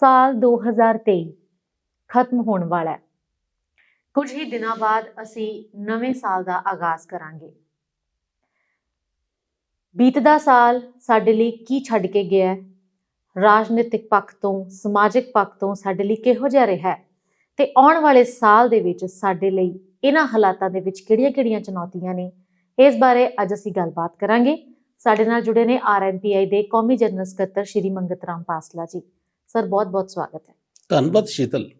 ਸਾਲ 2023 ਖਤਮ ਹੋਣ ਵਾਲਾ ਹੈ। ਕੁਝ ਹੀ ਦਿਨਾਂ ਬਾਅਦ ਅਸੀਂ ਨਵੇਂ ਸਾਲ ਦਾ ਆਗਾਜ਼ ਕਰਾਂਗੇ। ਬੀਤਦਾ ਸਾਲ ਸਾਡੇ ਲਈ ਕੀ ਛੱਡ ਕੇ ਗਿਆ ਹੈ? ਰਾਜਨੀਤਿਕ ਪੱਖ ਤੋਂ, ਸਮਾਜਿਕ ਪੱਖ ਤੋਂ ਸਾਡੇ ਲਈ ਕਿਹੋ ਜਿਹਾ ਰਿਹਾ ਹੈ? ਤੇ ਆਉਣ ਵਾਲੇ ਸਾਲ ਦੇ ਵਿੱਚ ਸਾਡੇ ਲਈ ਇਹਨਾਂ ਹਾਲਾਤਾਂ ਦੇ ਵਿੱਚ ਕਿਹੜੀਆਂ-ਕਿਹੜੀਆਂ ਚੁਣੌਤੀਆਂ ਨੇ? ਇਸ ਬਾਰੇ ਅੱਜ ਅਸੀਂ ਗੱਲਬਾਤ ਕਰਾਂਗੇ। ਸਾਡੇ ਨਾਲ ਜੁੜੇ ਨੇ ਆਰਐਮਪੀਆਈ ਦੇ ਕੌਮੀ ਜਨਰਲ ਸਕੱਤਰ ਸ਼੍ਰੀ ਮੰਗਤ ਰਾਮ ਪਾਸਲਾ ਜੀ। ਸਰ ਬਹੁਤ-ਬਹੁਤ ਸਵਾਗਤ ਹੈ। ਧੰਨਵਾਦ ਸ਼ੀਤਲ।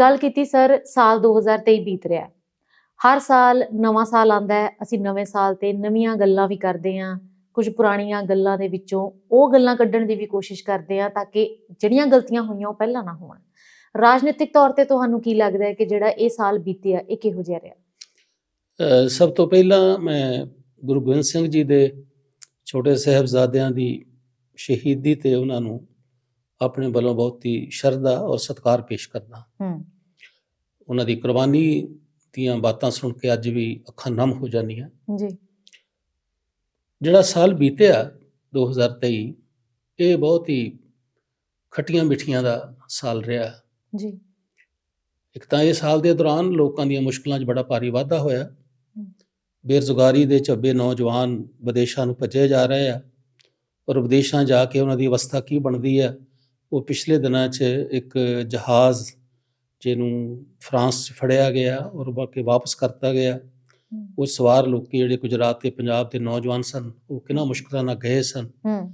ਗੱਲ ਕੀਤੀ ਸਰ ਸਾਲ 2023 ਬੀਤ ਰਿਹਾ ਹੈ। ਹਰ ਸਾਲ ਨਵਾਂ ਸਾਲ ਆਂਦਾ ਹੈ ਅਸੀਂ ਨਵੇਂ ਸਾਲ ਤੇ ਨਵੀਆਂ ਗੱਲਾਂ ਵੀ ਕਰਦੇ ਹਾਂ ਕੁਝ ਪੁਰਾਣੀਆਂ ਗੱਲਾਂ ਦੇ ਵਿੱਚੋਂ ਉਹ ਗੱਲਾਂ ਕੱਢਣ ਦੀ ਵੀ ਕੋਸ਼ਿਸ਼ ਕਰਦੇ ਹਾਂ ਤਾਂ ਕਿ ਜਿਹੜੀਆਂ ਗਲਤੀਆਂ ਹੋਈਆਂ ਉਹ ਪਹਿਲਾਂ ਨਾ ਹੋਣ। ਰਾਜਨੀਤਿਕ ਤੌਰ ਤੇ ਤੁਹਾਨੂੰ ਕੀ ਲੱਗਦਾ ਹੈ ਕਿ ਜਿਹੜਾ ਇਹ ਸਾਲ ਬੀਤਿਆ ਇਹ ਕਿਹੋ ਜਿਹਾ ਰਿਹਾ? ਸਭ ਤੋਂ ਪਹਿਲਾਂ ਮੈਂ ਗੁਰੂ ਗੋਬਿੰਦ ਸਿੰਘ ਜੀ ਦੇ ਛੋਟੇ ਸਾਹਿਬਜ਼ਾਦਿਆਂ ਦੀ ਸ਼ਹੀਦੀ ਤੇ ਉਹਨਾਂ ਨੂੰ ਆਪਣੇ ਵੱਲੋਂ ਬਹੁਤ ਹੀ ਸ਼ਰਧਾ ਔਰ ਸਤਿਕਾਰ ਪੇਸ਼ ਕਰਦਾ ਹੂੰ। ਉਹਨਾਂ ਦੀ ਕੁਰਬਾਨੀ ਦੀਆਂ ਬਾਤਾਂ ਸੁਣ ਕੇ ਅੱਜ ਵੀ ਅੱਖਾਂ ਨਮ ਹੋ ਜਾਂਦੀਆਂ। ਜੀ। ਜਿਹੜਾ ਸਾਲ ਬੀਤਿਆ 2023 ਇਹ ਬਹੁਤ ਹੀ ਖੱਟੀਆਂ ਮਿੱਠੀਆਂ ਦਾ ਸਾਲ ਰਿਹਾ। ਜੀ। ਇੱਕ ਤਾਂ ਇਹ ਸਾਲ ਦੇ ਦੌਰਾਨ ਲੋਕਾਂ ਦੀਆਂ ਮੁਸ਼ਕਲਾਂ 'ਚ ਬੜਾ ਭਾਰੀ ਵਾਧਾ ਹੋਇਆ। ਬੇਰੁਜ਼ਗਾਰੀ ਦੇ ਝੱਬੇ ਨੌਜਵਾਨ ਵਿਦੇਸ਼ਾਂ ਨੂੰ ਭੱਜੇ ਜਾ ਰਹੇ ਆ। ਔਰ ਵਿਦੇਸ਼ਾਂ ਜਾ ਕੇ ਉਹਨਾਂ ਦੀ ਅਵਸਥਾ ਕੀ ਬਣਦੀ ਆ? ਉਹ ਪਿਛਲੇ ਦਿਨਾਂ 'ਚ ਇੱਕ ਜਹਾਜ਼ ਜਿਹਨੂੰ ਫਰਾਂਸ 'ਚ ਫੜਿਆ ਗਿਆ ਔਰ ਬਾਕੀ ਵਾਪਸ ਕਰਤਾ ਗਿਆ। ਉਹ ਸਵਾਰ ਲੋਕੀ ਜਿਹੜੇ ਗੁਜਰਾਤ ਤੇ ਪੰਜਾਬ ਦੇ ਨੌਜਵਾਨ ਸਨ ਉਹ ਕਿੰਨਾ ਮੁਸ਼ਕਲਾਂ ਨਾਲ ਗਏ ਸਨ। ਹੂੰ।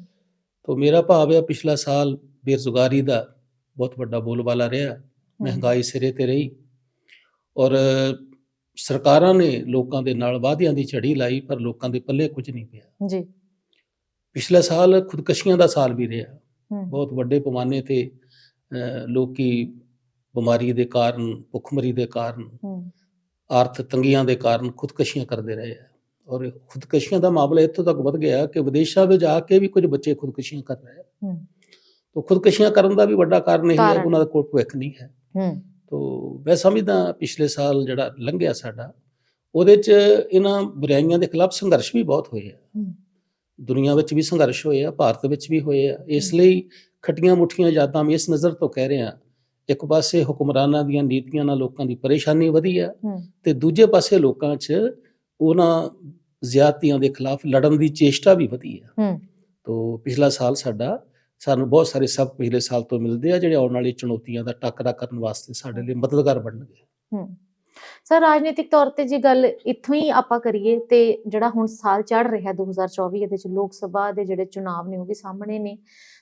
ਤੋਂ ਮੇਰਾ ਭਾਵ ਹੈ ਪਿਛਲਾ ਸਾਲ ਬੇਰੁਜ਼ਗਾਰੀ ਦਾ ਬਹੁਤ ਵੱਡਾ ਬੋਲਬਾਲਾ ਰਿਹਾ ਮਹਿੰਗਾਈ ਸਿਰੇ ਤੇ ਰਹੀ ਔਰ ਸਰਕਾਰਾਂ ਨੇ ਲੋਕਾਂ ਦੇ ਨਾਲ ਵਾਅਦਿਆਂ ਦੀ ਝੜੀ ਲਾਈ ਪਰ ਲੋਕਾਂ ਦੇ ਪੱਲੇ ਕੁਝ ਨਹੀਂ ਪਿਆ। ਜੀ। ਪਿਛਲਾ ਸਾਲ ਖੁਦਕਸ਼ੀਆਂ ਦਾ ਸਾਲ ਵੀ ਰਿਹਾ। ਬਹੁਤ ਵੱਡੇ ਪੈਮਾਨੇ ਤੇ ਲੋਕੀ ਬਿਮਾਰੀ ਦੇ ਕਾਰਨ ਭੁੱਖਮਰੀ ਦੇ ਕਾਰਨ ਹੂੰ। ਆਰਥਿਕ ਤੰਗੀਆਂ ਦੇ ਕਾਰਨ ਖੁਦਕਸ਼ੀਆਂ ਕਰਦੇ ਰਹੇ ਆ। ਔਰ ਖੁਦਕਸ਼ੀਆਂ ਦਾ ਮਾਮਲਾ ਇੱਥੋਂ ਤੱਕ ਵੱਧ ਗਿਆ ਕਿ ਵਿਦੇਸ਼ਾਂ ਵਿੱਚ ਜਾ ਕੇ ਵੀ ਕੁਝ ਬੱਚੇ ਖੁਦਕਸ਼ੀਆਂ ਕਰ ਰਹੇ ਆ। ਤਾਂ ਖੁਦਕਸ਼ੀਆਂ ਕਰਨ ਦਾ ਵੀ ਵੱਡਾ ਕਾਰਨ ਇਹ ਹੈ ਉਹਨਾਂ ਦਾ ਕੋਈ ਭਵਿੱਖ ਨਹੀਂ ਹੈ। ਤੋ ਮੈਂ ਸਮਝਦਾ ਪਿਛਲੇ ਸਾਲ ਜਿਹੜਾ ਲੰਘਿਆ ਸਾਡਾ ਉਹਦੇ ਚ ਇਹਨਾਂ ਬੁਰਾਈਆਂ ਦੇ ਖਿਲਾਫ ਸੰਘਰਸ਼ ਵੀ ਬਹੁਤ ਹੋਏ ਆ। ਹੂੰ। ਦੁਨੀਆ ਵਿੱਚ ਵੀ ਸੰਘਰਸ਼ ਹੋਏ ਆ ਭਾਰਤ ਵਿੱਚ ਵੀ ਹੋਏ ਆ। ਇਸ ਲਈ ਖੱਟੀਆਂ ਮੁੱਠੀਆਂ ਯਾਦਾਂ ਮੈਂ ਇਸ ਨਜ਼ਰ ਤੋਂ ਕਹਿ ਰਿਹਾ ਇੱਕ ਪਾਸੇ ਹੁਕਮਰਾਨਾਂ ਦੀਆਂ ਨੀਤੀਆਂ ਨਾਲ ਲੋਕਾਂ ਦੀ ਪਰੇਸ਼ਾਨੀ ਵਧੀ ਆ ਤੇ ਦੂਜੇ ਪਾਸੇ ਲੋਕਾਂ 'ਚ ਉਹਨਾਂ ਜ਼ਿਆਦਤੀਆਂ ਦੇ ਖਿਲਾਫ ਲੜਨ ਦੀ ਚੇਸ਼ਟਾ ਵੀ ਵਧੀ ਆ। ਤੋ ਪਿਛਲਾ ਸਾਲ ਸਾਡਾ ਸਾਨੂੰ ਬਹੁਤ ਸਾਰੇ ਸਭ ਪਿਛਲੇ ਸਾਲ ਤੋਂ ਮਿਲਦੇ ਆ ਜਿਹੜੇ ਆਉਣ ਵਾਲੀ ਚੁਣੌਤੀਆਂ ਦਾ ਟੱਕਰਾ ਕਰਨ ਵਾਸਤੇ ਸਾਡੇ ਲਈ ਮਦਦਗਾਰ ਬਣਨਗੇ। ਹੂੰ। ਸਰ ਰਾਜਨੀਤਿਕ ਤੌਰ ਤੇ ਜੇ ਗੱਲ ਇੱਥੋਂ ਹੀ ਆਪਾਂ ਕਰੀਏ ਤੇ ਜਿਹੜਾ ਹੁਣ ਸਾਲ ਚੜ ਰਿਹਾ 2024 ਇਹਦੇ ਚ ਲੋਕ ਸਭਾ ਦੇ ਜਿਹੜੇ ਚੁਣਾਵ ਨੇ ਉਹ ਵੀ ਸਾਹਮਣੇ ਨੇ।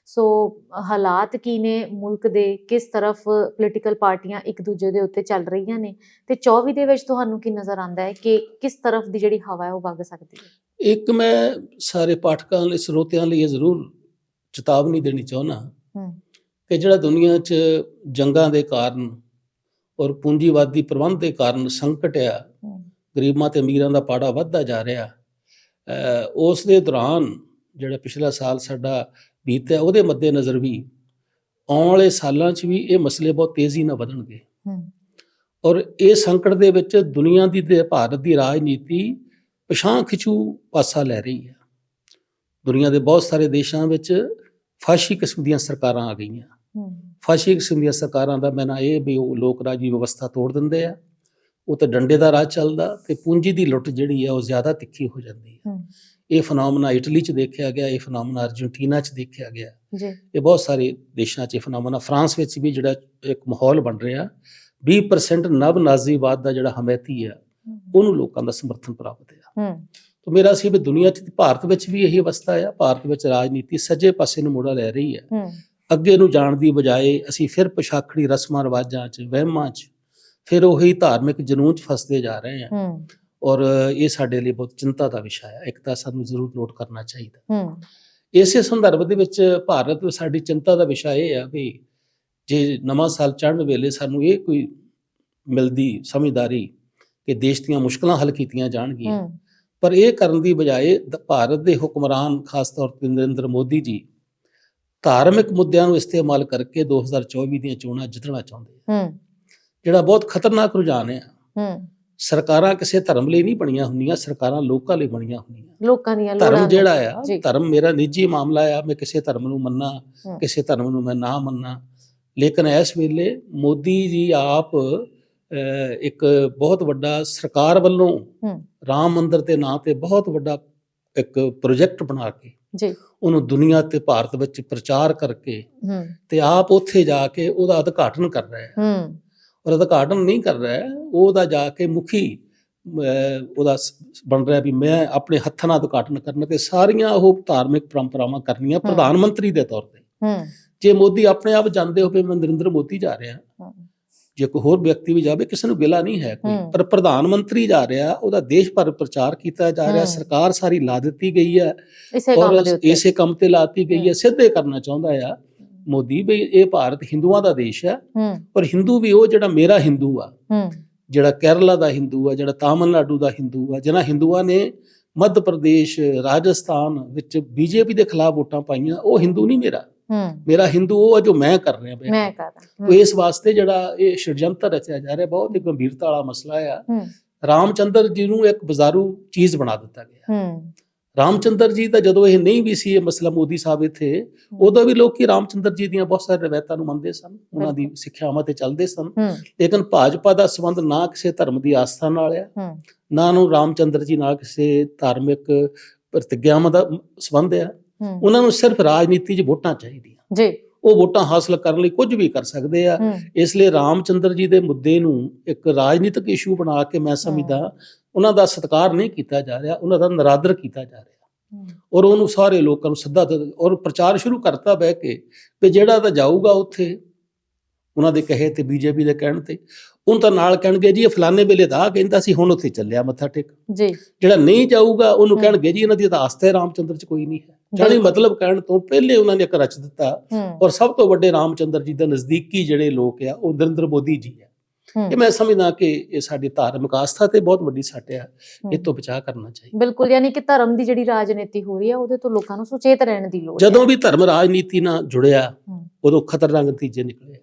ਸੋ ਹਾਲਾਤ ਕੀ ਨੇ? ਮੁਲਕ ਦੇ ਕਿਸ ਤਰਫ ਪੋਲੀਟੀਕਲ ਪਾਰਟੀਆਂ ਇੱਕ ਦੂਜੇ ਦੇ ਉੱਤੇ ਚੱਲ ਰਹੀਆਂ ਨੇ? ਤੇ 24 ਦੇ ਵਿੱਚ ਤੁਹਾਨੂੰ ਕੀ ਨਜ਼ਰ ਆਉਂਦਾ ਹੈ ਕਿ ਕਿਸ ਤਰਫ ਦੀ ਜਿਹੜੀ ਹਵਾ ਹੈ ਉਹ ਵਗ ਸਕਦੀ ਹੈ? ਇੱਕ ਮੈਂ ਸਾਰੇ ਪਾਠਕਾਂ ਲਈ ਸਰੋਤਿਆਂ ਲਈ ਇਹ ਜ਼ਰੂਰ ਚੇਤਾਵਨੀ ਦੇਣੀ ਚਾਹੁੰਦਾ ਹੂੰ। ਕਿ ਜਿਹੜਾ ਦੁਨੀਆ 'ਚ ਜੰਗਾਂ ਦੇ ਕਾਰਨ ਔਰ ਪੂੰਜੀਵਾਦੀ ਪ੍ਰਬੰਧ ਦੇ ਕਾਰਨ ਸੰਕਟ ਆ। ਗਰੀਬਾਂ ਤੇ ਅਮੀਰਾਂ ਦਾ ਪਾੜਾ ਵੱਧਦਾ ਜਾ ਰਿਹਾ। ਉਸ ਦੇ ਦੌਰਾਨ ਜਿਹੜਾ ਪਿਛਲਾ ਸਾਲ ਸਾਡਾ ਬੀਤਿਆ ਉਹਦੇ ਮੱਦੇ ਨਜ਼ਰ ਵੀ ਆਉਣ ਵਾਲੇ ਸਾਲਾਂ 'ਚ ਵੀ ਇਹ ਮਸਲੇ ਬਹੁਤ ਤੇਜ਼ੀ ਨਾਲ ਵਧਣਗੇ। ਔਰ ਇਹ ਸੰਕਟ ਦੇ ਵਿੱਚ ਦੁਨੀਆ ਦੀ ਤੇ ਭਾਰਤ ਦੀ ਰਾਜਨੀਤੀ ਪਛਾਂ ਖਿਚੂ ਪਾਸਾ ਲੈ ਰਹੀ ਹੈ ਦੁਨੀਆ ਦੇ ਬਹੁਤ ਸਾਰੇ ਦੇਸ਼ਾਂ ਵਿੱਚ ਫਾਸ਼ੀ ਕਿਸਮ ਦੀਆਂ ਸਰਕਾਰਾਂ ਆ ਗਈਆਂ। ਫਾਸ਼ੀ ਕਿਸਮ ਦੀਆਂ ਸਰਕਾਰਾਂ ਦਾ ਮੈਨਾ ਇਹ ਵੀ ਉਹ ਲੋਕ ਰਾਜੀ ਵਿਵਸਥਾ ਤੋੜ ਦਿੰਦੇ ਆ ਉਹ ਤੇ ਡੰਡੇ ਦਾ ਰਾਹ ਚੱਲਦਾ ਤੇ ਪੂੰਜੀ ਦੀ ਲੁੱਟ ਜਿਹੜੀ ਆ ਉਹ ਜ਼ਿਆਦਾ ਤਿੱਖੀ ਹੋ ਜਾਂਦੀ ਹੈ ਹੂੰ। ਇਹ ਫਨੋਮਨਾ ਇਟਲੀ 'ਚ ਦੇਖਿਆ ਗਿਆ ਇਹ ਫਨੋਮਨਾ ਅਰਜਨਟੀਨਾ 'ਚ ਦੇਖਿਆ ਗਿਆ। ਜੀ। ਇਹ ਬਹੁਤ ਸਾਰੇ ਦੇਸ਼ਾਂ 'ਚ ਫਨੋਮਨਾ ਫਰਾਂਸ ਵਿੱਚ ਵੀ ਜਿਹੜਾ ਇੱਕ ਮਾਹੌਲ ਬਣ ਰਿਹਾ 20% ਨਵ ਨਾਜ਼ੀਵਾਦ ਦਾ ਜਿਹੜਾ ਹਮੈਤੀ ਆ ਉਹਨੂੰ ਲੋਕਾਂ ਦਾ ਸਮਰਥਨ ਪ੍ਰਾਪਤ ਆ। ਹੂੰ। ਤਾਂ ਮੇਰਾ ਸੀ ਵੀ ਦੁਨੀਆ 'ਚ ਭਾਰਤ ਵਿੱਚ ਵੀ ਇਹੀ ਅਵਸਥਾ ਆ ਭਾਰਤ ਵਿੱਚ ਰਾਜਨੀਤੀ ਸੱਜੇ ਪਾਸੇ ਨੂੰ ਮੋੜਾ ਲੈ ਰਹੀ ਹੈ ਹੂੰ। ਅੱਗੇ ਨੂੰ ਜਾਣ ਦੀ ਬਜਾਏ ਅਸੀਂ ਫਿਰ ਪਛਾਖੜੀ ਰਸਮਾਂ ਰਿਵਾਜਾਂ 'ਚ ਵਹਿਮਾਂ 'ਚ ਫਿਰ ਉਹੀ ਧਾਰਮਿਕ ਜਨੂਨ 'ਚ ਫਸਦੇ ਜਾ ਰਹੇ ਹਾਂ। ਔਰ ਇਹ ਸਾਡੇ ਲਈ ਬਹੁਤ ਚਿੰਤਾ ਦਾ ਵਿਸ਼ਾ ਹੈ। ਇੱਕ ਤਾਂ ਸਾਨੂੰ ਜ਼ਰੂਰ ਨੋਟ ਕਰਨਾ ਚਾਹੀਦਾ। ਇਸੇ ਸੰਦਰਭ ਦੇ ਵਿੱਚ ਭਾਰਤ ਵਿੱਚ ਸਾਡੀ ਚਿੰਤਾ ਦਾ ਵਿਸ਼ਾ ਇਹ ਆ ਵੀ ਜੇ ਨਵਾਂ ਸਾਲ ਚੜ੍ਹਨ ਵੇਲੇ ਸਾਨੂੰ ਇਹ ਕੋਈ ਮਿਲਦੀ ਸਮਝਦਾਰੀ ਕਿ ਦੇਸ਼ ਦੀਆਂ ਮੁਸ਼ਕਲਾਂ ਹੱਲ ਕੀਤੀਆਂ ਜਾਣਗੀਆਂ। ਪਰ ਇਹ ਕਰਨ ਦੀ ਬਜਾਏ ਭਾਰਤ ਦੇ ਹੁਕਮਰਾਨ ਖਾਸ ਤੌਰ ਤੇ ਨਰਿੰਦਰ ਮੋਦੀ ਜੀ ਧਾਰਮਿਕ ਮੁੱਦਿਆਂ ਨੂੰ ਇਸਤੇਮਾਲ ਕਰਕੇ 2024 ਦੀਆਂ ਚੋਣਾਂ ਜਿੱਤਣਾ ਚਾਹੁੰਦੇ ਆ। ਹੂੰ। ਜਿਹੜਾ ਬਹੁਤ ਖਤਰਨਾਕ ਰੁਝਾਨ ਹੈ ਹੂੰ। ਸਰਕਾਰਾਂ ਕਿਸੇ ਧਰਮ ਲਈ ਨਹੀਂ ਬਣੀਆਂ ਹੁੰਦੀਆਂ ਸਰਕਾਰਾਂ ਲੋਕਾਂ ਲਈ ਬਣੀਆਂ ਹੁੰਦੀਆਂ। ਲੋਕਾਂ ਦੀਆਂ ਲੋੜਾਂ ਧਰਮ ਜਿਹੜਾ ਆ। ਧਰਮ ਮੇਰਾ ਨਿੱਜੀ ਮਾਮਲਾ ਆ ਮੈਂ ਕਿਸੇ ਧਰਮ ਨੂੰ ਮੰਨਾਂ ਹੂੰ। ਕਿਸੇ ਧਰਮ ਨੂੰ ਮੈਂ ਨਾ ਮੰਨਾਂ। ਲੇਕਿਨ ਇਸ ਵੇਲੇ ਮੋਦੀ ਜੀ ਆਪ ਇੱਕ ਬਹੁਤ ਵੱਡਾ ਸਰਕਾਰ ਵੱਲੋਂ ਹੂੰ। ਰਾਮ ਮੰਦਿਰ ਦੇ ਨਾਂ ਤੇ ਬਹੁਤ ਵੱਡਾ ਇੱਕ ਪ੍ਰੋਜੈਕਟ ਬਣਾ ਕੇ ਜੀ। ਉਹਨੂੰ ਦੁਨੀਆ ਤੇ ਭਾਰਤ ਵਿੱਚ ਪ੍ਰਚਾਰ ਕਰਕੇ ਹੂੰ। ਤੇ ਆਪ ਉੱਥੇ ਜਾ ਕੇ ਉਹਦਾ ਉਦਘਾਟਨ ਕਰ ਰਿਹਾ ਹੈ। ਹੂੰ। ਔਰ ਉਦਘਾਟਨ ਨਹੀਂ ਕਰ ਰਿਹਾ ਹੈ, ਉਹਦਾ ਜਾ ਕੇ ਮੁਖੀ ਉਹਦਾ ਬਣ ਰਿਹਾ ਵੀ ਮੈਂ ਆਪਣੇ ਹੱਥਾਂ ਨਾਲ ਉਦਘਾਟਨ ਕਰਨਾ ਤੇ ਸਾਰੀਆਂ ਉਹ ਧਾਰਮਿਕ ਪਰੰਪਰਾਵਾਂ ਕਰਨੀਆਂ ਪ੍ਰਧਾਨ ਮੰਤਰੀ ਦੇ ਤੌਰ ਤੇ। ਹੂੰ। ਜੇ ਮੋਦੀ ਆਪਣੇ ਆਪ ਜਾਂਦੇ ਹੋਵੇ ਮੈਂ ਨਰਿੰਦਰ ਮੋਦੀ ਜਾ ਰਿਹਾ ਹੂੰ, ਜੇ ਕੋਈ ਹੋਰ ਵਿਅਕਤੀ ਵੀ ਜਾਵੇ ਕਿਸੇ ਨੂੰ ਗਿਲਾ ਨਹੀਂ ਹੈ ਕੋਈ। ਪਰ ਪ੍ਰਧਾਨ ਮੰਤਰੀ ਜਾ ਰਿਹਾ ਉਹਦਾ ਦੇਸ਼ ਭਰ ਪ੍ਰਚਾਰ ਕੀਤਾ ਜਾ ਰਿਹਾ। ਸਰਕਾਰ ਸਾਰੀ ਲਾ ਦਿੱਤੀ ਗਈ ਹੈ। ਔਰ ਇਸੇ ਕੰਮ ਤੇ ਲਾਤੀ ਗਈ ਹੈ। ਸਿੱਧੇ ਕਰਨਾ ਚਾਹੁੰਦਾ ਆ ਮੋਦੀ ਵੀ ਇਹ ਭਾਰਤ ਹਿੰਦੂਆਂ ਦਾ ਦੇਸ਼ ਹੈ। ਪਰ ਹਿੰਦੂ ਵੀ ਉਹ ਜਿਹੜਾ ਮੇਰਾ ਹਿੰਦੂ ਆ ਜਿਹੜਾ ਕੇਰਲਾ ਦਾ ਹਿੰਦੂ ਆ ਜਿਹੜਾ ਤਾਮਿਲਨਾਡੂ ਦਾ ਹਿੰਦੂ ਆ ਜਿਹਨਾਂ ਹਿੰਦੂਆਂ ਨੇ ਮੱਧ ਪ੍ਰਦੇਸ਼ ਰਾਜਸਥਾਨ ਵਿੱਚ ਬੀਜੇਪੀ ਦੇ ਖਿਲਾਫ ਵੋਟਾਂ ਪਾਈਆਂ ਉਹ ਹਿੰਦੂ ਨਹੀਂ ਮੇਰਾ। ਮੇਰਾ ਹਿੰਦੂ ਉਹ ਜੋ ਮੈਂ ਕਰ ਰਿਹਾ ਪਿਆ। ਮੈਂ ਕਰ ਉਹ ਇਸ ਵਾਸਤੇ ਜਿਹੜਾ ਇਹ ਛੜਯੰਤਰ ਰਚਿਆ ਜਾ ਰਿਹਾ ਬਹੁਤ ਹੀ ਗੰਭੀਰਤਾ ਵਾਲਾ ਮਸਲਾ ਆ। ਰਾਮਚੰਦਰ ਜੀ ਨੂੰ ਇੱਕ ਬਾਜ਼ਾਰੂ ਚੀਜ਼ ਬਣਾ ਦਿੱਤਾ ਗਿਆ। ਹੂੰ। ਰਾਮਚੰਦਰ ਜੀ ਤਾਂ ਜਦੋਂ ਇਹ ਨਹੀਂ ਵੀ ਸੀ ਇਹ ਮਸਲਾ ਮੋਦੀ ਸਾਹਿਬ ਇੱਥੇ ਉਦੋਂ ਵੀ ਲੋਕੀ ਰਾਮਚੰਦਰ ਜੀ ਦੀਆਂ ਬਹੁਤ ਸਾਰੇ ਰਵਾਇਤਾਂ ਨੂੰ ਮੰਨਦੇ ਸਨ ਉਹਨਾਂ ਦੀ ਸਿੱਖਿਆਵਾਂ ਤੇ ਚੱਲਦੇ ਸਨ। ਲੇਕਿਨ ਭਾਜਪਾ ਦਾ ਸੰਬੰਧ ਨਾ ਕਿਸੇ ਧਰਮ ਦੀ ਆਸਥਾ ਨਾਲ ਆ ਨਾ ਨੂੰ ਰਾਮਚੰਦਰ ਜੀ ਨਾਲ ਕਿਸੇ ਧਾਰਮਿਕ ਪ੍ਰਤਿਗਿਆਵਾਂ ਦਾ ਸੰਬੰਧ ਆ। ਉਹਨਾਂ ਨੂੰ ਸਿਰਫ ਰਾਜਨੀਤੀ 'ਚ ਵੋਟਾਂ ਚਾਹੀਦੀਆਂ। ਜੀ। ਉਹ ਵੋਟਾਂ ਹਾਸਲ ਕਰਨ ਲਈ ਕੁਝ ਵੀ ਕਰ ਸਕਦੇ ਆ। ਇਸ ਲਈ ਰਾਮਚੰਦਰ ਜੀ ਦੇ ਮੁੱਦੇ ਨੂੰ ਇੱਕ ਰਾਜਨੀਤਿਕ ਇਸ਼ੂ ਬਣਾ ਕੇ ਮੈਂ ਸਮਝਦਾ ਉਹਨਾਂ ਦਾ ਸਤਿਕਾਰ ਨਹੀਂ ਕੀਤਾ ਜਾ ਰਿਹਾ ਉਹਨਾਂ ਦਾ ਨਰਾਦਰ ਕੀਤਾ ਜਾ ਰਿਹਾ। ਔਰ ਉਹਨੂੰ ਸਾਰੇ ਲੋਕਾਂ ਨੂੰ ਸਿੱਧਾ ਤੇ- ਔਰ ਪ੍ਰਚਾਰ ਸ਼ੁਰੂ ਕਰਤਾ ਬਹਿ ਕੇ ਵੀ ਜਿਹੜਾ ਤਾਂ ਜਾਊਗਾ ਉੱਥੇ ਉਹਨਾਂ ਦੇ ਕਹੇ ਤੇ ਬੀਜੇਪੀ ਦੇ ਕਹਿਣ ਤੇ ਉਹਨਾਂ ਤਾਂ ਨਾਲ ਕਹਿਣਗੇ ਜੀ ਇਹ ਫਲਾਣੇ ਵੇਲੇ ਦਾ ਕਹਿੰਦਾ ਸੀ ਹੁਣ ਉੱਥੇ ਚੱਲਿਆ ਮੱਥਾ ਟੇਕ। ਜੀ। ਜਿਹੜਾ ਨਹੀਂ ਜਾਊਗਾ ਉਹਨੂੰ। ਕਹਿਣਗੇ ਜੀ ਇਹਨਾਂ ਦੀ ਤਾਂ ਆਸਥਾ ਹੈ ਰਾਮਚੰਦਰ 'ਚ ਕੋਈ ਨਹੀਂ ਹੈ। ਜਾਨੀ। ਮਤਲਬ ਕਹਿਣ ਤੋਂ ਪਹਿਲੇ ਉਹਨਾਂ ਨੇ ਇੱਕ ਰਚ ਦਿੱਤਾ ਔਰ ਸਭ ਤੋਂ ਵੱਡੇ ਰਾਮਚੰਦਰ ਜੀ ਦੇ ਨਜ਼ਦੀਕੀ ਜਿਹੜੇ ਲੋਕ ਆ ਉਹ ਨਰਿੰਦਰ ਮੋਦੀ ਜੀ ਆ। ਇਹ ਮੈਂ ਸਮਝਦਾ ਕਿ ਇਹ ਸਾਡੀ ਧਾਰਮਿਕ ਆਸਥਾ ਤੇ ਬਹੁਤ ਵੱਡੀ ਸੱਟ ਆ ਇਹ ਤੋਂ ਬਚਾਅ ਕਰਨਾ ਚਾਹੀਦਾ। ਬਿਲਕੁਲ ਯਾਨੀ ਕਿ ਧਰਮ ਦੀ ਜਿਹੜੀ ਰਾਜਨੀਤੀ ਹੋ ਰਹੀ ਹੈ ਉਹਦੇ ਤੋਂ ਲੋਕਾਂ ਨੂੰ ਸੁਚੇਤ ਰਹਿਣ ਦੀ ਲੋੜ ਜਦੋਂ ਵੀ ਧਰਮ ਰਾਜਨੀਤੀ ਨਾਲ ਜੁੜਿਆ। ਉਦੋਂ ਖਤਰਨਾਕ ਨਤੀਜੇ ਨਿਕਲੇ।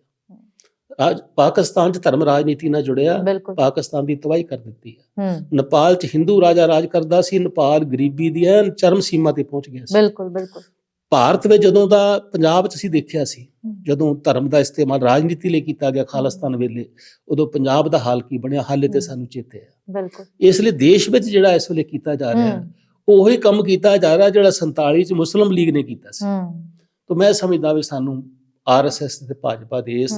ਅੱਜ ਪਾਕਿਸਤਾਨ 'ਚ ਧਰਮ ਰਾਜਨੀਤੀ ਨਾਲ ਜੁੜਿਆ ਪਾਕਿਸਤਾਨ ਦੀ ਤਬਾਹੀ ਕਰ ਦਿੱਤੀ ਹੈ। ਨੇਪਾਲ 'ਚ ਹਿੰਦੂ ਰਾਜਾ ਰਾਜ ਕਰਦਾ ਸੀ ਨੇਪਾਲ ਗਰੀਬੀ ਦੀ ਐਨ ਚਰਮ ਸੀਮਾ ਤੇ ਪਹੁੰਚ ਗਿਆ ਸੀ। ਬਿਲਕੁਲ ਬਿਲਕੁਲ। ਭਾਰਤ ਵਿੱਚ ਜਦੋਂ ਦਾ ਪੰਜਾਬ 'ਚ ਅਸੀਂ ਦੇਖਿਆ ਸੀ। ਜਦੋਂ ਧਰਮ ਦਾ ਇਸਤੇਮਾਲ ਰਾਜਨੀਤੀ ਲਈ ਕੀਤਾ ਗਿਆ ਖਾਲਿਸਤਾਨ ਵੇਲੇ ਉਦੋਂ ਪੰਜਾਬ ਦਾ ਹਾਲ ਕੀ ਬਣਿਆ ਹਾਲੇ ਤੇ। ਸਾਨੂੰ ਚੇਤੇ ਹੈ ਬਿਲਕੁਲ। ਇਸ ਲਈ ਦੇਸ਼ ਵਿੱਚ ਜਿਹੜਾ ਇਸ ਵੇਲੇ ਕੀਤਾ ਜਾ ਰਿਹਾ ਹੈ। ਕੰਮ ਕੀਤਾ ਜਾ ਰਿਹਾ ਜਿਹੜਾ 47 ਚ ਮੁਸਲਿਮ ਲੀਗ ਨੇ ਕੀਤਾ ਸੀ। ਤਾਂ ਮੈਂ ਸਮਝਦਾ ਵੀ ਸਾਨੂੰ ਆਰਐਸਐਸ ਤੇ ਭਾਜਪਾ ਦੇ ਇਸ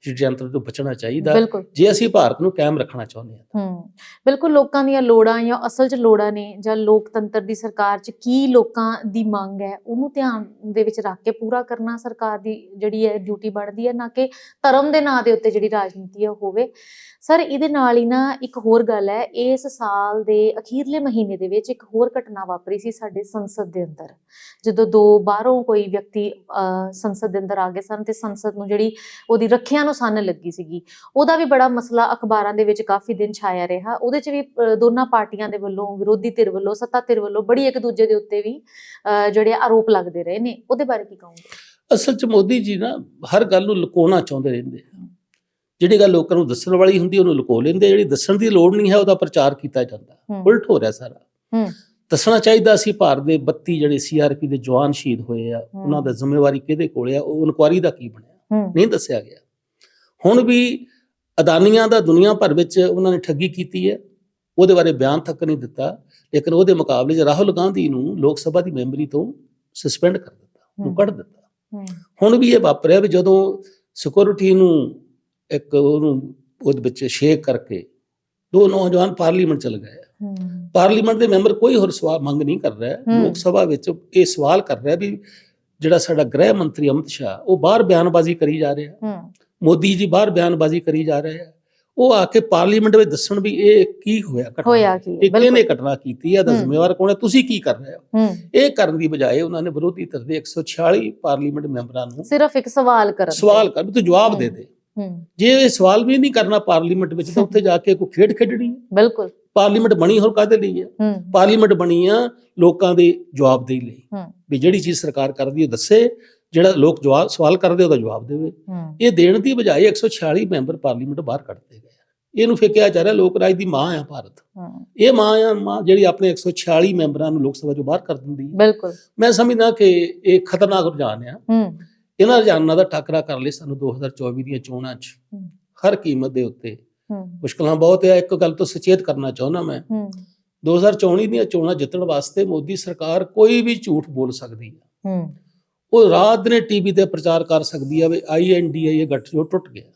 ਹੂੰ, ષਡਯੰਤਰ ਤੋਂ ਬਚਣਾ ਚਾਹੀਦਾ। ਜੇ ਅਸੀਂ ਭਾਰਤ ਨੂੰ ਕਾਇਮ ਰੱਖਣਾ ਚਾਹੁੰਦੇ ਹਾਂ ਹੂੰ ਬਿਲਕੁਲ ਲੋਕਾਂ ਦੀਆਂ ਲੋੜਾਂ ਜਾਂ ਅਸਲ 'ਚ ਲੋੜਾਂ ਨੇ ਜਾਂ ਲੋਕਤੰਤਰ ਦੀ ਸਰਕਾਰ 'ਚ ਕੀ ਲੋਕਾਂ ਦੀ ਮੰਗ ਹੈ ਉਹਨੂੰ ਧਿਆਨ ਦੇ ਵਿੱਚ ਰੱਖ ਕੇ ਪੂਰਾ ਕਰਨਾ ਸਰਕਾਰ ਦੀ ਜਿਹੜੀ ਹੈ ਡਿਊਟੀ ਬਣਦੀ ਹੈ ਨਾ ਕਿ ਧਰਮ ਦੇ ਨਾਂ ਦੇ ਉੱਤੇ ਜਿਹੜੀ ਰਾਜਨੀਤੀ ਹੈ ਹੋਵੇ। ਸਰ ਇਹਦੇ ਨਾਲ ਹੀ ਨਾ ਇੱਕ ਹੋਰ ਗੱਲ ਹੈ ਇਸ ਸਾਲ ਦੇ ਅਖੀਰਲੇ ਮਹੀਨੇ ਦੇ ਵਿੱਚ ਇੱਕ ਹੋਰ ਘਟਨਾ ਵਾਪਰੀ ਸੀ ਸਾਡੇ ਸੰਸਦ ਦੇ ਅੰਦਰ। ਜਦੋਂ ਦੋ ਬਾਹਰੋਂ ਕੋਈ ਵਿਅਕਤੀ ਸੰਸਦ ਦੇ ਅੰਦਰ ਆ ਗਏ ਸਨ ਤੇ ਸੰਸਦ ਨੂੰ ਜਿਹੜੀ ਉਹਦੀ ਰੱਖਿਆ ਨੂੰ ਸੰਨ ਲੱਗੀ ਸੀਗੀ। ਉਹਦਾ ਵੀ ਬੜਾ ਮਸਲਾ ਅਖਬਾਰਾਂ ਦੇ ਵਿੱਚ ਕਾਫੀ ਦਿਨ ਛਾਇਆ ਰਿਹਾ। ਉਹਦੇ 'ਚ ਵੀ ਦੋਨਾਂ ਪਾਰਟੀਆਂ ਦੇ ਵੱਲੋਂ ਵਿਰੋਧੀ ਧਿਰ ਵੱਲੋਂ ਸੱਤਾ ਧਿਰ ਵੱਲੋਂ ਬੜੀ ਇੱਕ ਦੂਜੇ ਦੇ ਉੱਤੇ ਵੀ ਜਿਹੜੇ ਆਰੋਪ ਲੱਗਦੇ ਰਹੇ ਨੇ। ਉਹਦੇ ਬਾਰੇ ਕੀ ਕਹੋਗੇ? ਅਸਲ 'ਚ ਮੋਦੀ ਜੀ ਨਾ ਹਰ ਗੱਲ ਨੂੰ ਲੁਕਾਉਣਾ ਚਾਹੁੰਦੇ ਰਹਿੰਦੇ ਆ। ਜਿਹੜੀ ਗੱਲ ਲੋਕਾਂ ਨੂੰ ਦੱਸਣ ਵਾਲੀ ਹੁੰਦੀ ਉਹਨੂੰ ਲੁਕੋ ਲੈਂਦੇ ਜਿਹੜੀ ਦੱਸਣ ਦੀ ਲੋੜ ਨਹੀਂ ਹੈ ਉਹਦਾ ਪ੍ਰਚਾਰ ਕੀਤਾ ਜਾਂਦਾ। ਉਲਟ ਹੋ ਰਿਹਾ ਸਾਰਾ। ਦੱਸਣਾ ਚਾਹੀਦਾ ਸੀ ਭਾਰਤ ਦੇ 32 ਜਿਹੜੇ ਸੀਆਰਪੀ ਦੇ ਜਵਾਨ ਸ਼ਹੀਦ ਹੋਏ ਆ ਉਹਨਾਂ ਦਾ ਜ਼ਿੰਮੇਵਾਰੀ ਕਿਹਦੇ ਕੋਲ ਆ? ਉਹ ਇਨਕੁਆਰੀ ਦਾ ਕੀ ਬਣਿਆ? ਨਹੀਂ ਦੱਸਿਆ ਗਿਆ। ਹੁਣ ਵੀ ਅਦਾਨੀਆਂ ਦਾ ਦੁਨੀਆ ਭਰ ਵਿੱਚ ਉਹਨਾਂ ਨੇ ਠੱਗੀ ਕੀਤੀ ਹੈ ਉਹਦੇ ਬਾਰੇ ਬਿਆਨ ਤੱਕ ਨਹੀਂ ਦਿੱਤਾ ਲੇਕਿਨ ਉਹਦੇ ਮੁਕਾਬਲੇ 'ਚ ਰਾਹੁਲ ਗਾਂਧੀ ਨੂੰ ਲੋਕ ਸਭਾ ਦੀ ਮੈਂਬਰੀ ਤੋਂ ਸਸਪੈਂਡ ਕਰ ਦਿੱਤਾ ਹੂੰ। ਉਹ ਕੱਢ ਦਿੱਤਾ। ਹੁਣ ਵੀ ਇਹ ਵਾਪਰਿਆ ਵੀ ਜਦੋਂ ਸਿਕਿਉਰਿਟੀ ਨੂੰ ਇੱਕ ਉਹਨੂੰ ਉਹਦੇ ਵਿੱਚ ਸ਼ੇਕ ਕਰਕੇ ਦੋ ਨੌਜਵਾਨ ਪਾਰਲੀਮੈਂਟ ਚਲ ਗਏ ਪਾਰਲੀਮੈਂਟ ਦੇ ਮੈਂਬਰ ਕੋਈ ਹੋਰ ਸਵਾਲ ਮੰਗ ਨਹੀਂ ਕਰ ਰਿਹਾ। ਲੋਕ ਸਭਾ ਵਿੱਚ ਇਹ ਸਵਾਲ ਕਰ ਰਿਹਾ ਵੀ ਜਿਹੜਾ ਸਾਡਾ ਗ੍ਰਹਿ ਮੰਤਰੀ ਅਮਿਤ ਸ਼ਾਹ ਉਹ ਬਾਹਰ ਬਿਆਨਬਾਜ਼ੀ ਕਰੀ ਜਾ ਰਿਹਾ। ਹੂੰ। ਮੋਦੀ ਜੀ ਬਾਹਰ ਬਿਆਨਬਾਜ਼ੀ ਕਰੀ ਜਾ ਰਹੇ ਆ। ਉਹ ਆ ਕੇ ਪਾਰਲੀਮੈਂਟ ਵਿੱਚ ਦੱਸਣ ਵੀ ਇਹ ਕੀ ਹੋਇਆ ਘਟਨਾ ਹੋਇਆ ਕੀ ਹੈ, ਇਹ ਕਿਹਨੇ। ਘਟਨਾ ਕੀਤੀ ਹੈ। ਦਾ। ਜ਼ਿੰਮੇਵਾਰ ਕੌਣ ਹੈ? ਤੁਸੀਂ ਕੀ ਕਰ ਰਹੇ ਹੋ? ਇਹ ਕਰਨ ਦੀ ਬਜਾਏ ਉਹਨਾਂ ਨੇ ਵਿਰੋਧੀ ਧਿਰ ਦੇ 146 ਪਾਰਲੀਮੈਂਟ ਮੈਂਬਰਾਂ ਨੂੰ ਸਿਰਫ ਇੱਕ ਸਵਾਲ ਕਰਨ। ਸਵਾਲ ਕਰ ਵੀ ਤੂੰ ਜਵਾਬ ਦੇ। ਦੇ। ਜੇ ਇਹ ਸਵਾਲ ਵੀ ਨਹੀਂ ਕਰਨਾ ਪਾਰਲੀਮੈਂਟ ਵਿੱਚ ਤਾਂ ਉੱਥੇ ਜਾ ਕੇ ਕੋਈ ਖੇਡ ਖੇਡਣੀ ਹੈ? ਬਿਲਕੁਲ। ਪਾਰਲੀਮੈਂਟ ਬਣੀ ਹੋਰ ਕਾਹਦੇ ਲਈ ਹੈ? ਪਾਰਲੀਮੈਂਟ ਬਣੀ ਆ ਲੋਕਾਂ ਦੇ ਜਵਾਬਦੇਹੀ ਲਈ। ਹੂੰ। ਵੀ ਜਿਹੜੀ ਚੀਜ਼ ਸਰਕਾਰ ਕਰਦੀ ਹੈ ਦੱਸੇ ਜਿਹੜਾ ਲੋਕ ਜਵਾਬ ਸਵਾਲ ਕਰਦੇ ਉਹਦਾ ਜਵਾਬ ਦੇਵੇ। ਇਹ ਦੇਣ ਦੀ ਬਜਾਏ 146 ਮੈਂਬਰ ਪਾਰਲੀਮੈਂਟ ਬਾਹਰ ਕੱਢਦੇ ਗਏ ਇਹਨੂੰ ਫਿਰ ਕਿਹਾ ਜਾ ਰਿਹਾ ਲੋਕ ਰਾਜ ਦੀ ਮਾਂ ਆ ਭਾਰਤ। ਇਹ ਮਾਂ ਆ ਮਾਂ ਜਿਹੜੀ ਆਪਣੇ 146 ਮੈਂਬਰਾਂ ਨੂੰ ਲੋਕ ਸਭਾ ਚੋਂ ਬਾਹਰ ਕਰ ਦਿੰਦੀ ਹੈ ਬਿਲਕੁਲ। ਮੈਂ ਸਮਝਦਾ ਕਿ ਇਹ ਖਤਰਨਾਕ ਰੁਝਾਨ ਆ। ਇਹਨਾਂ ਰੁਝਾਨਾਂ ਦਾ ਟਾਕਰਾ ਕਰਨ ਲਈ ਸਾਨੂੰ 2024 ਦੀਆਂ ਚੋਣਾਂ 'ਚ। ਹਰ ਕੀਮਤ ਦੇ ਉੱਤੇ ਮੁਸ਼ਕਲਾਂ ਬਹੁਤ ਹੈ ਇੱਕ ਗੱਲ ਤੋਂ ਸੁਚੇਤ ਕਰਨਾ ਚਾਹੁੰਦਾ ਮੈਂ। ਹੂੰ। 2024 ਦੀਆਂ ਚੋਣਾਂ ਜਿੱਤਣ ਵਾਸਤੇ ਮੋਦੀ ਸਰਕਾਰ ਕੋਈ ਵੀ ਝੂਠ ਬੋਲ ਸਕਦੀ ਹੂੰ। ਉਹ ਰਾਤ ਨੇ ਟੀਵੀ ਤੇ ਪ੍ਰਚਾਰ ਕਰ ਸਕਦੀ ਹੈ ਵੀ ਆਈਐਨਡੀਏ ਇਹ ਗੱਠਜੋੜ ਟੁੱਟ ਗਿਆ।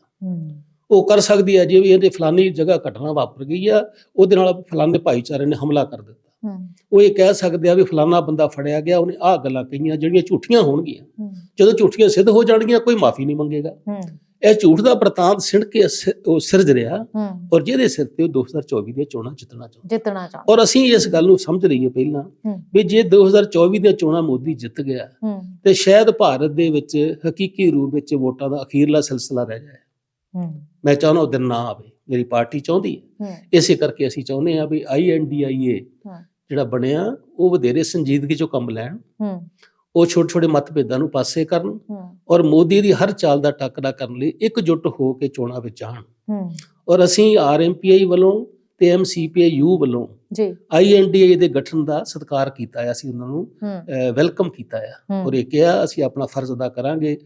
ਉਹ ਕਰ ਸਕਦੀ ਹੈ ਜੇ ਵੀ ਇਹਦੇ ਫਲਾਨੀ ਜਗ੍ਹਾ ਘਟਨਾ ਵਾਪਰ ਗਈ ਆ ਉਹਦੇ ਨਾਲ ਫਲਾਣੇ ਭਾਈਚਾਰੇ ਨੇ ਹਮਲਾ ਕਰ ਦਿੱਤਾ। ਉਹ ਇਹ ਕਹਿ ਸਕਦੇ ਆ ਵੀ ਫਲਾਨਾ ਬੰਦਾ ਫੜਿਆ ਗਿਆ ਉਹਨੇ ਆਹ ਗੱਲਾਂ ਕਹੀਆਂ ਜਿਹੜੀਆਂ ਝੂਠੀਆਂ ਹੋਣਗੀਆਂ। ਜਦੋਂ ਝੂਠੀਆਂ ਸਿੱਧ ਹੋ ਜਾਣਗੀਆਂ ਕੋਈ ਮਾਫੀ ਨਹੀਂ ਮੰਗੇਗਾ। ਇਹ ਝੂਠ ਦਾ ਪ੍ਰਤਾਂਤ ਸਿਣ ਕੇ ਉਹ ਸਿਰਜ ਰਿਹਾ ਔਰ ਜਿਹਦੇ ਸਿਰ ਤੇ ਉਹ 2024 ਦੀਆਂ ਚੋਣਾਂ ਜਿੱਤਣਾ ਚਾਹੁੰਦਾ। ਜਿੱਤਣਾ ਚਾਹੁੰਦਾ। ਔਰ ਅਸੀਂ ਇਸ ਗੱਲ ਨੂੰ ਸਮਝ ਲਈਏ ਪਹਿਲਾਂ ਵੀ ਜੇ 2024 ਦੀਆਂ ਚੋਣਾਂ ਮੋਦੀ ਜਿੱਤ ਗਿਆ ਤੇ ਸ਼ਾਇਦ ਭਾਰਤ ਦੇ ਵਿੱਚ ਹਕੀਕੀ ਰੂਪ ਵਿੱਚ ਵੋਟਾਂ ਦਾ ਅਖੀਰਲਾ ਸਿਲਸਿਲਾ ਰਹਿ ਜਾਏ। ਮੈਂ ਚਾਹੁੰਦਾ ਉਹ ਦਿਨ ਨਾ ਆਵੇ। ਮੇਰੀ ਪਾਰਟੀ ਚਾਹੁੰਦੀ ਹੈ। ਇਸੇ ਕਰਕੇ ਅਸੀਂ ਚਾਹੁੰਦੇ ਹਾਂ ਵੀ ਆਈਐਨਡੀਆਈਏ ਹਾਂ। ਜਿਹੜਾ ਬਣਿਆ ਉਹ ਵਧੇਰੇ ਸੰਜੀਦਗੀ ਚੋਂ ਕੰਮ ਲੈਣ। ਉਹ ਛੋਟੇ ਛੋਟੇ ਮਤਭੇਦਾਂ ਨੂੰ ਪਾਸੇ ਕਰਨ ਔਰ ਮੋਦੀ ਦੀ ਹਰ ਚਾਲ ਦਾ ਟੱਕਰਾ ਕਰਨ ਲਈ ਇਕਜੁੱਟ ਹੋ ਕੇ ਚੋਣਾਂ ਵਿੱਚ ਜਾਣ ਹੂੰ। ਔਰ ਅਸੀਂ ਆਰਐਮਪੀਆਈ ਵੱਲੋਂ ਤੇ ਐਮਸੀਪੀਆਈ ਯੂ ਵੱਲੋਂ ਜੀ। ਆਈਐਨਡੀਏ ਦੇ ਗਠਨ ਦਾ ਸਤਿਕਾਰ ਕੀਤਾ ਹੈ ਅਸੀਂ ਉਹਨਾਂ ਨੂੰ ਵੈਲਕਮ ਕੀਤਾ ਹੂੰ। ਔਰ ਇਹ ਕਿਹਾ ਅਸੀਂ ਆਪਣਾ ਫਰਜ਼ ਅਦਾ ਕਰਾਂਗੇ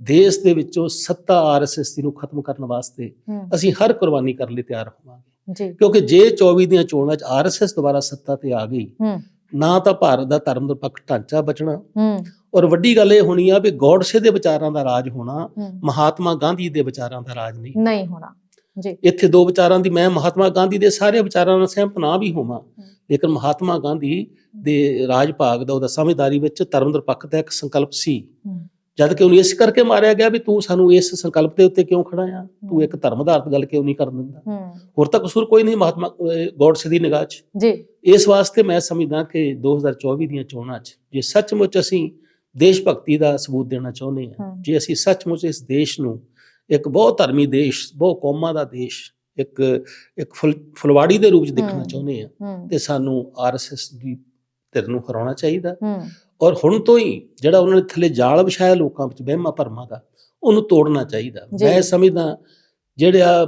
ਦੇਸ਼ ਦੇ ਵਿੱਚੋਂ ਸੱਤਾ ਆਰਐਸਐਸ ਦੀ ਨੂੰ ਖਤਮ ਕਰਨ ਵਾਸਤੇ ਅਸੀਂ ਹਰ ਕੁਰਬਾਨੀ ਕਰਨ ਲਈ ਤਿਆਰ ਹੋਵਾਂਗੇ। ਜੀ। ਕਿਉਂਕਿ ਜੇ 24 ਦੀਆਂ ਚੋਣਾਂ 'ਚ ਆਰਐਸਐਸ ਦੁਬਾਰਾ ਸੱਤਾ ਤੇ ਆ ਗਈ ਨਾ ਤਾਂ ਭਾਰਤ ਦਾ ਧਰਮ ਨਿਰਪੱਖ ਢਾਂਚਾ ਬਚਣਾ ਹੂੰ। ਔਰ ਵੱਡੀ ਗੱਲ ਇਹ ਹੋਣੀ ਆ ਵੀ ਗੌਡਸੇ ਦੇ ਵਿਚਾਰਾਂ ਦਾ ਰਾਜ ਹੋਣਾ ਮਹਾਤਮਾ ਗਾਂਧੀ ਦੇ ਵਿਚਾਰਾਂ ਦਾ ਰਾਜ ਨਹੀਂ। ਨਹੀਂ ਹੋਣਾ। ਜੀ। ਇੱਥੇ ਦੋ ਵਿਚਾਰਾਂ ਦੀ ਮੈਂ ਮਹਾਤਮਾ ਗਾਂਧੀ ਦੇ ਸਾਰੇ ਵਿਚਾਰਾਂ ਨਾਲ ਸਹਿਮਤ ਨਾ ਵੀ ਹੋਵਾਂ ਲੇਕਿਨ ਮਹਾਤਮਾ ਗਾਂਧੀ ਦੇ ਰਾਜ ਭਾਗ ਦਾ ਉਹਦਾ ਸਮਝਦਾਰੀ ਵਿੱਚ ਧਰਮ ਨਿਰਪੱਖ ਦਾ ਇੱਕ ਸੰਕਲਪ ਸੀ। ਜਦ ਕਿ ਉਹਨੂੰ ਇਸ ਕਰਕੇ ਮਾਰਿਆ ਗਿਆ ਵੀ ਤੂੰ ਸਾਨੂੰ ਇਸ ਸੰਕਲਪ ਦੇ ਉੱਤੇ ਕਿਉਂ ਖੜਾ ਆ? ਤੂੰ ਇੱਕ ਧਰਮ ਆਧਾਰਿਤ ਗੱਲ ਕਿਉਂ ਨਹੀਂ ਕਰਨ ਦਿੰਦਾ? ਹੋਰ ਤਾਂ ਕਸੂਰ ਕੋਈ ਨਹੀਂ ਮਹਾਤਮਾ ਗੌਡਸੇ ਦੀ ਨਿਗਾਹ 'ਚ। ਜੀ। ਇਸ ਵਾਸਤੇ ਮੈਂ ਸਮਝਦਾ ਕਿ 2024 ਦੀਆਂ ਚੋਣਾਂ 'ਚ ਜੇ ਸੱਚਮੁੱਚ ਅਸੀਂ ਦੇਸ਼ ਭਗਤੀ ਦਾ ਸਬੂਤ ਦੇਣਾ ਚਾਹੁੰਦੇ ਹਾਂ ਹਮ। ਜੇ ਅਸੀਂ ਸੱਚਮੁੱਚ ਇਸ ਦੇਸ਼ ਨੂੰ ਇੱਕ ਬਹੁਤ ਧਰਮੀ ਦੇਸ਼ ਬਹੁਤ ਕੌਮਾਂ ਦਾ ਦੇਸ਼ ਇੱਕ ਇੱਕ ਫੁਲ- ਫੁਲਵਾੜੀ ਦੇ ਰੂਪ 'ਚ ਦੇਖਣਾ। ਚਾਹੁੰਦੇ ਹਾਂ ਹੂੰ। ਤੇ ਸਾਨੂੰ ਆਰਐਸਐਸ ਦੀ ਧਿਰ ਨੂੰ ਹਰਾਉਣਾ ਚਾਹੀਦਾ। ਔਰ ਹੁਣ ਤੋਂ ਹੀ ਜਿਹੜਾ ਉਹਨਾਂ ਨੇ ਥੱਲੇ ਜਾਲ ਵਿਛਾਇਆ ਲੋਕਾਂ ਵਿੱਚ ਵਹਿਮਾਂ ਭਰਮਾਂ ਦਾ ਉਹਨੂੰ ਤੋੜਨਾ ਚਾਹੀਦਾ। ਮੈਂ ਸਮਝਦਾ ਜਿਹੜਾ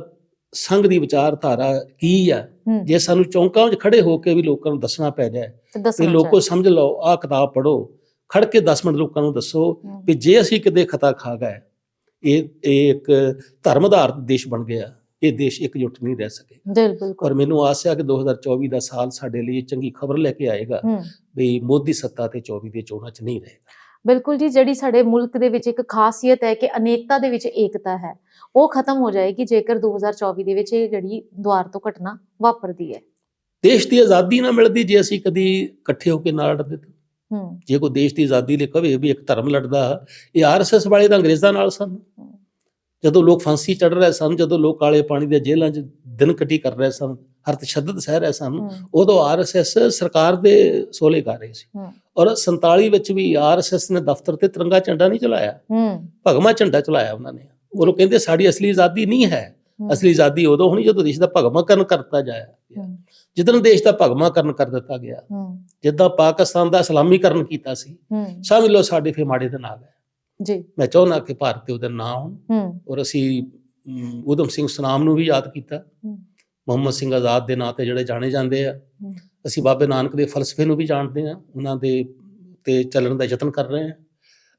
ਸੰਘ ਦੀ ਵਿਚਾਰਧਾਰਾ ਕੀ ਆ ਜੇ ਸਾਨੂੰ ਚੌਂਕਾਂ ਵਿੱਚ ਖੜੇ ਹੋ ਕੇ ਵੀ ਲੋਕਾਂ ਨੂੰ ਦੱਸਣਾ ਪੈ ਜਾਏ ਤੇ ਲੋਕੋ ਸਮਝ ਲਓ ਆਹ ਕਿਤਾਬ ਪੜੋ ਖੜ ਕੇ 10 ਮਿੰਟ ਲੋਕਾਂ ਨੂੰ ਦੱਸੋ। ਵੀ ਜੇ ਅਸੀਂ ਕਿਤੇ ਖਤਾ ਖਾ ਗਏ ਇਹ ਇਹ ਇੱਕ ਧਰਮ ਆਧਾਰਿਤ ਦੇਸ਼ ਬਣ ਗਿਆ ਇਹ ਦੇਸ਼ ਇਕਜੁੱਟ ਨਹੀਂ ਰਹਿ ਸਕੇ। ਦਿਲ ਪਰ ਬਿਲਕੁਲ ਮੈਨੂੰ ਆਸ ਹੈ ਕਿ 2024 ਦਾ ਸਾਲ ਸਾਡੇ ਲਈ ਚੰਗੀ ਖਬਰ ਲੈ ਕੇ ਆਏਗਾ ਵੀ ਮੋਦੀ ਸੱਤਾ ਤੇ 24 ਦੇ ਚੋਣਾਂ 'ਚ ਨਹੀਂ ਰਹੇਗਾ। ਬਿਲਕੁਲ ਜੀ ਜਿਹੜੀ ਸਾਡੇ ਮੁਲਕ ਦੇ ਵਿੱਚ ਇੱਕ ਖਾਸੀਅਤ ਹੈ ਕਿ ਅਨੇਕਤਾ ਦੇ ਵਿੱਚ ਏਕਤਾ ਹੈ ਉਹ ਖਤਮ ਹੋ ਜਾਏਗੀ ਜੇਕਰ 2024 ਦੇ ਵਿੱਚ ਇਹ ਜਿਹੜੀ ਦੁਆਰ ਤੋਂ ਘਟਨਾ ਵਾਪਰਦੀ ਹੈ। ਦੇਸ਼ ਦੀ ਆਜ਼ਾਦੀ ਨਾ ਮਿਲਦੀ ਜੇ ਅਸੀਂ ਕਦੀ ਇਕੱਠੇ ਹੋ ਕੇ ਨਾ ਲੜਦੇ ਤਾਂ। ਹੂੰ। ਜੇ ਕੋਈ ਦੇਸ਼ ਦੀ ਆਜ਼ਾਦੀ ਲਈ ਕਵੇ ਵੀ ਇੱਕ ਧਰਮ ਲੜਦਾ ਇਹ ਆਰਐਸਐਸ ਵਾਲੇ ਤਾਂ ਅੰਗਰੇਜ਼ਾਂ ਨਾਲ ਸਨ। ਜਦੋਂ ਲੋਕ ਫਾਂਸੀ ਚੜ ਰਹੇ ਸਨ ਜਦੋਂ ਲੋਕ ਕਾਲੇ ਪਾਣੀ ਦੇ ਜੇਲ੍ਹਾਂ 'ਚ ਦਿਨ ਕੱਟੀ ਕਰ ਰਹੇ ਸਨ ਹਰ ਤਸ਼ੱਦਦ ਸਹਿ ਰਹੇ ਸਨ ਉਦੋਂ ਆਰਐਸਐਸ ਸਰਕਾਰ ਦੇ ਸੋਲੇ ਕਰ ਰਹੀ ਸੀ। ਔਰ 47 ਵਿੱਚ ਵੀ ਆਰਐਸਐਸ ਨੇ ਦਫ਼ਤਰ ਤੇ ਤਿਰੰਗਾ ਝੰਡਾ ਨਹੀਂ ਚਲਾਇਆ। ਹੂੰ। ਭਗਵਾ ਝੰਡਾ ਚਲਾਇਆ ਉਹਨਾਂ ਨੇ। ਉਹ ਲੋਕ ਕਹਿੰਦੇ ਸਾਡੀ ਅਸਲੀ ਆਜ਼ਾਦੀ ਨਹੀਂ ਹੈ। ਅਸਲੀ ਆਜ਼ਾਦੀ ਉਦੋਂ ਹੋਣੀ ਜਦੋਂ ਦੇਸ਼ ਦਾ ਭਗਵਾਕਰਨ ਕਰਤਾ ਜਾਇਆ ਹੂੰ, ਜਿੱਦਣ ਦੇਸ਼ ਦਾ ਭਗਵਾਕਰਨ ਕਰ ਦਿੱਤਾ ਗਿਆ। ਜਿੱਦਾਂ ਪਾਕਿਸਤਾਨ ਦਾ ਇਸਲਾਮੀਕਰਨ ਕੀਤਾ ਸੀ। ਸਮਝ ਲਓ ਸਾਡੇ ਫੇ ਮਾੜੇ ਦਿਨ ਆ ਗਏ। ਜੀ। ਮੈਂ ਚਾਹੁੰਦਾ ਕਿ ਭਾਰਤ ਦੇ ਉਹਦੇ ਨਾ ਹੋਣ ਔਰ ਅਸੀਂ ਊਧਮ ਸਿੰਘ ਸੁਨਾਮ ਨੂੰ ਵੀ ਯਾਦ ਕੀਤਾ। ਮੁਹੰਮਦ ਸਿੰਘ ਆਜ਼ਾਦ ਦੇ ਨਾਂ ਤੇ ਜਿਹੜੇ ਜਾਣੇ ਜਾਂਦੇ ਆ। ਅਸੀਂ ਬਾਬੇ ਨਾਨਕ ਦੇ ਫਲਸਫੇ ਨੂੰ ਵੀ ਜਾਣਦੇ ਆ। ਉਹਨਾਂ ਦੇ ਤੇ ਚੱਲਣ ਦਾ ਯਤਨ ਕਰ ਰਹੇ ਆ।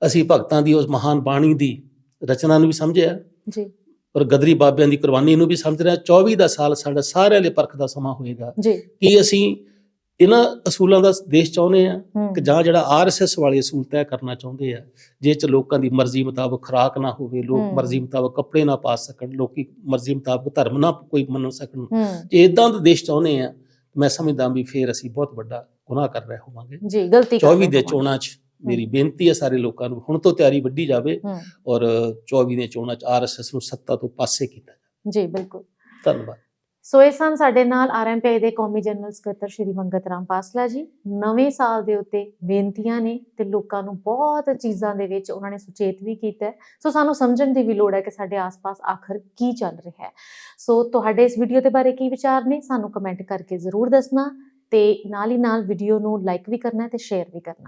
ਅਸੀਂ ਭਗਤਾਂ ਦੀ ਉਸ ਮਹਾਨ ਬਾਣੀ ਦੀ ਰਚਨਾ ਨੂੰ ਵੀ ਸਮਝਿਆ ਜੀ। ਔਰ ਗਦਰੀ ਬਾਬਿਆਂ ਦੀ ਕੁਰਬਾਨੀ ਨੂੰ ਵੀ ਸਮਝ ਰਹੇ ਆ। 24 ਦਾ ਸਾਲ ਸਾਡਾ ਸਾਰਿਆਂ ਲਈ ਪਰਖ ਦਾ ਸਮਾਂ ਹੋਏਗਾ। ਜੀ। ਕਿ ਅਸੀਂ ਇਹਨਾਂ ਅਸੂਲਾਂ ਦਾ ਦੇਸ਼ ਚਾਹੁੰਦੇ ਆ ਕਿ ਜਾਂ ਜਿਹੜਾ ਆਰਐਸਐਸ ਵਾਲੇ ਅਸੂਲ ਤੈਅ ਕਰਨਾ ਚਾਹੁੰਦੇ ਆ ਜੇ ਚ ਲੋਕਾਂ ਦੀ ਮਰਜ਼ੀ ਮੁਤਾਬਕ ਖੁਰਾਕ ਨਾ ਹੋਵੇ ਲੋਕ। ਮਰਜ਼ੀ ਮੁਤਾਬਕ ਕੱਪੜੇ ਨਾ ਪਾ ਸਕਣ ਲੋਕੀ ਮਰਜ਼ੀ ਮੁਤਾਬਕ ਧਰਮ ਨਾ ਕੋਈ ਮੰਨ ਸਕਣ। ਜੇ ਇਦਾਂ ਦਾ ਦੇਸ਼ ਚਾਹੁੰਦੇ ਆ ਮੈਂ ਸਮਝਦਾ ਵੀ ਫੇਰ ਅਸੀਂ ਬਹੁਤ ਵੱਡਾ ਗੁਨਾਹ ਕਰ ਰਹੇ ਹੋਵਾਂਗੇ। ਜੀ ਗਲਤੀ ਕਰ 24 ਰਹੇ ਦੇ। ਚੋਣਾਂ 'ਚ ਮੇਰੀ ਬੇਨਤੀ ਹੈ ਸਾਰੇ ਲੋਕਾਂ ਨੂੰ ਹੁਣ ਤੋਂ ਤਿਆਰੀ ਵੱਡੀ ਜਾਵੇ ਔਰ 24 ਦੀਆਂ ਚੋਣਾਂ 'ਚ ਆਰਐਸਐਸ ਨੂੰ ਸੱਤਾ ਤੋਂ ਪਾਸੇ ਕੀਤਾ ਜਾਵੇ। ਜੀ ਬਿਲਕੁਲ। ਧੰਨਵਾਦ। ਸੋ ਇਹ ਸਨ ਸਾਡੇ ਨਾਲ ਆਰਐਮਪੀ ਦੇ ਕੌਮੀ ਜਨਰਲ ਸਕੱਤਰ ਸ਼੍ਰੀ ਮੰਗਤ ਰਾਮ ਪਾਸਲਾ ਜੀ। ਨਵੇਂ ਸਾਲ ਦੇ ਉੱਤੇ ਬੇਨਤੀਆਂ ਨੇ ਤੇ ਲੋਕਾਂ ਨੂੰ ਬਹੁਤ ਚੀਜ਼ਾਂ ਦੇ ਵਿੱਚ ਉਹਨਾਂ ਨੇ ਸੁਚੇਤ ਵੀ ਕੀਤਾ। ਸੋ ਸਾਨੂੰ ਸਮਝਣ ਦੀ ਵੀ ਲੋੜ ਹੈ ਕਿ ਸਾਡੇ ਆਸ-ਪਾਸ ਆਖਰ ਕੀ ਚੱਲ ਰਿਹਾ ਹੈ। ਸੋ ਤੁਹਾਡੇ ਇਸ ਵੀਡੀਓ ਦੇ ਬਾਰੇ ਕੀ ਵਿਚਾਰ ਨੇ ਸਾਨੂੰ ਕਮੈਂਟ ਕਰਕੇ ਜ਼ਰੂਰ ਦੱਸਣਾ ਤੇ ਨਾਲ ਹੀ ਨਾਲ ਵੀਡੀਓ ਨੂੰ ਲਾਈਕ ਵੀ ਕਰਨਾ ਹੈ ਤੇ ਸ਼ੇਅਰ ਵੀ ਕਰਨਾ।